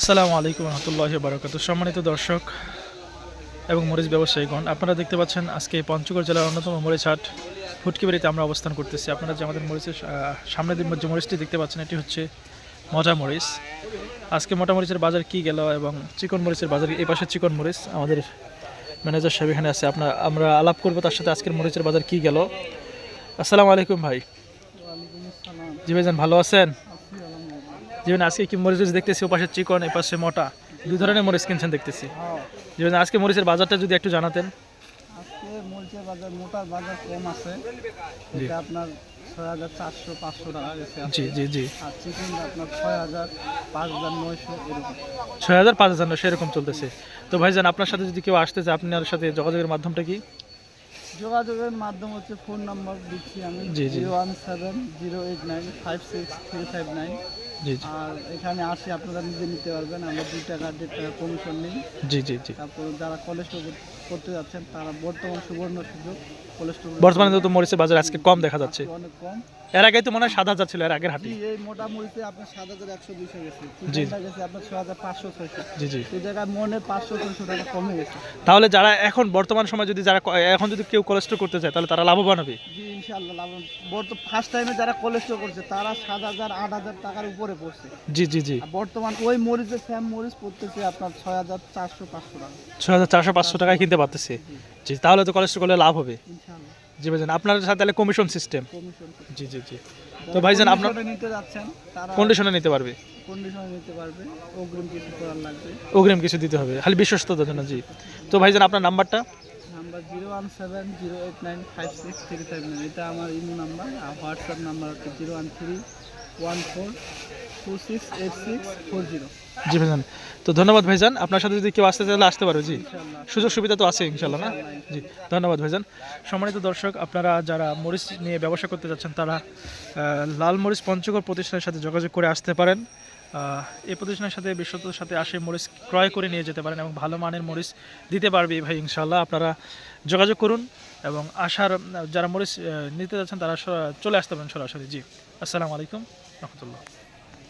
আসসালামু আলাইকুম রহমতুল্লাহ বারকাত সম্মানিত দর্শক এবং মরিচ ব্যবসায়ীগণ আপনারা দেখতে পাচ্ছেন আজকে পঞ্চগড় জেলার অন্যতম মরিচ হাট ফুটকিবাড়িতে আমরা অবস্থান করতেছি। আপনারা যে আমাদের মরিচের আহ, সামনে দিন যে মরিচটি দেখতে পাচ্ছেন এটি হচ্ছে মোটা মরিচ। আজকে মোটা মরিচের বাজার কি গেল এবং চিকন মরিচের বাজার এই পাশে চিকন মরিচ আমাদের ম্যানেজার সাহেব এখানে আছে। আপনার আমরা আলাপ করব তার সাথে আজকের মরিচের বাজার কি গেল। আসসালামু আলাইকুম ভাই। জি ভাইজান ভালো আছেন? যেমন আজকে কি মরিচ দেখতেছি ও পাশে চিকন এ পাশে মোটা। দুই ধরনের মরিচ কিনছেন দেখতেছি। যেমন আজকে মরিচের বাজারটা যদি একটু জানাতেন। আজকে মরিচের বাজার মোটার বাজার কম আছে। এটা আপনার ছয় হাজার চারশো পাঁচশো টাকা গেছে জি জি জি। আর চিকেন আপনার ছয় হাজার পাঁচ হাজার নয়শো এরকম। ছয় হাজার পাঁচ হাজার সেরকম চলতেছে। তো ভাইজান আপনার সাথে যদি কেউ আসতে চায় আপনার সাথে যোগাযোগের মাধ্যমটা কি? যোগাযোগের মাধ্যম হচ্ছে ফোন নাম্বার দিচ্ছি আমি। জি। Zero one seven zero eight nine five six three five nine. আর এখানে আসি আপনারা নিজে নিতে পারবেন। আমরা দুই টাকা দেড় টাকা কমিশন নিই। জি জি জি। তারপর যারা কলেজ করতে যাচ্ছেন তারা বর্তমান সুবর্ণ সুযোগ বর্তমানে তো মরিচের বাজার আজকে কম দেখা যাচ্ছে। অনেক কম। এর আগে তো মনে হয় সাত হাজার ছিল এর আগের হাটে। এই আপনার সাত হাজার একশো দুইশো গেছে। জি। গেছে আপনার ছয় হাজার পাঁচশো ছয়শো। জি জি। এই জায়গায় মনে পাঁচশো ছয়শো টাকা কমে গেছে। তাহলে যারা এখন বর্তমান সময় যদি যারা এখন যদি কেউ কোলেস্ট্রল করতে চায় তাহলে তারা লাভবান হবে? জি লাভবান। বর্তমান ফার্স্ট টাইমে যারা কোলেস্ট্রল করছে তারা সাত হাজার আট হাজার টাকার উপরে পড়ছে। জি জি জি। বর্তমান ওই মরিচের স্যাম মরিচ পড়তেছে আপনার ছয় হাজার চারশো পাঁচশো টাকা। ছয় হাজার চারশো পাঁচশো টাকায় কিনতে পারতেছে। জি তাহলে তো কোলেস্ট্রল করলে লাভ হবে। জি ভাইজান আপনার সাথে তাহলে কমিশন সিস্টেম জি জি জি। তো ভাইজান আপনার নিতে যাচ্ছেন কন্ডিশনে নিতে পারবে। কন্ডিশনে নিতে পারবে অগ্রিম কিছু করার লাগবে। অগ্রিম কিছু দিতে হবে খালি বিশ্বস্ততার জন্য জি। তো ভাইজান আপনার নাম্বারটা? Number zero one seven zero eight nine five six three five nine. এটা আমার ইমো নাম্বার আর হোয়াটসঅ্যাপ নাম্বার হচ্ছে zero one three one four জি ভাইজান। তো ধন্যবাদ ভাইজান। আপনার সাথে যদি কেউ আসতে চাইলে আসতে পারো, জি। সুযোগ সুবিধা তো আছে ইনশাল্লাহ না? জি, ধন্যবাদ ভাইজান। সম্মানিত দর্শক, আপনারা যারা মরিচ নিয়ে ব্যবসা করতে যাচ্ছেন, তারা লাল মরিচ পঞ্চগড় প্রতিষ্ঠানের সাথে যোগাযোগ করে আসতে পারেন। এই প্রতিষ্ঠানের সাথে, বিশ্বতর সাথে আসে মরিচ ক্রয় করে নিয়ে যেতে পারেন এবং ভালো মানের মরিচ দিতে পারবে ভাই ইনশাল্লাহ আপনারা যোগাযোগ করুন এবং আসার যারা মরিচ নিতে যাচ্ছেন, তারা চলে আসতে পারেন সরাসরি। জি, আসসালামু আলাইকুম, রহমতুল্লাহ।